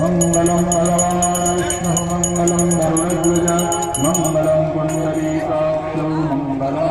மங்களம் பகவான் விஷ்ணு மங்களம் வரலகுஜ மங்களம் குண்டலீகாட்சோ மங்களா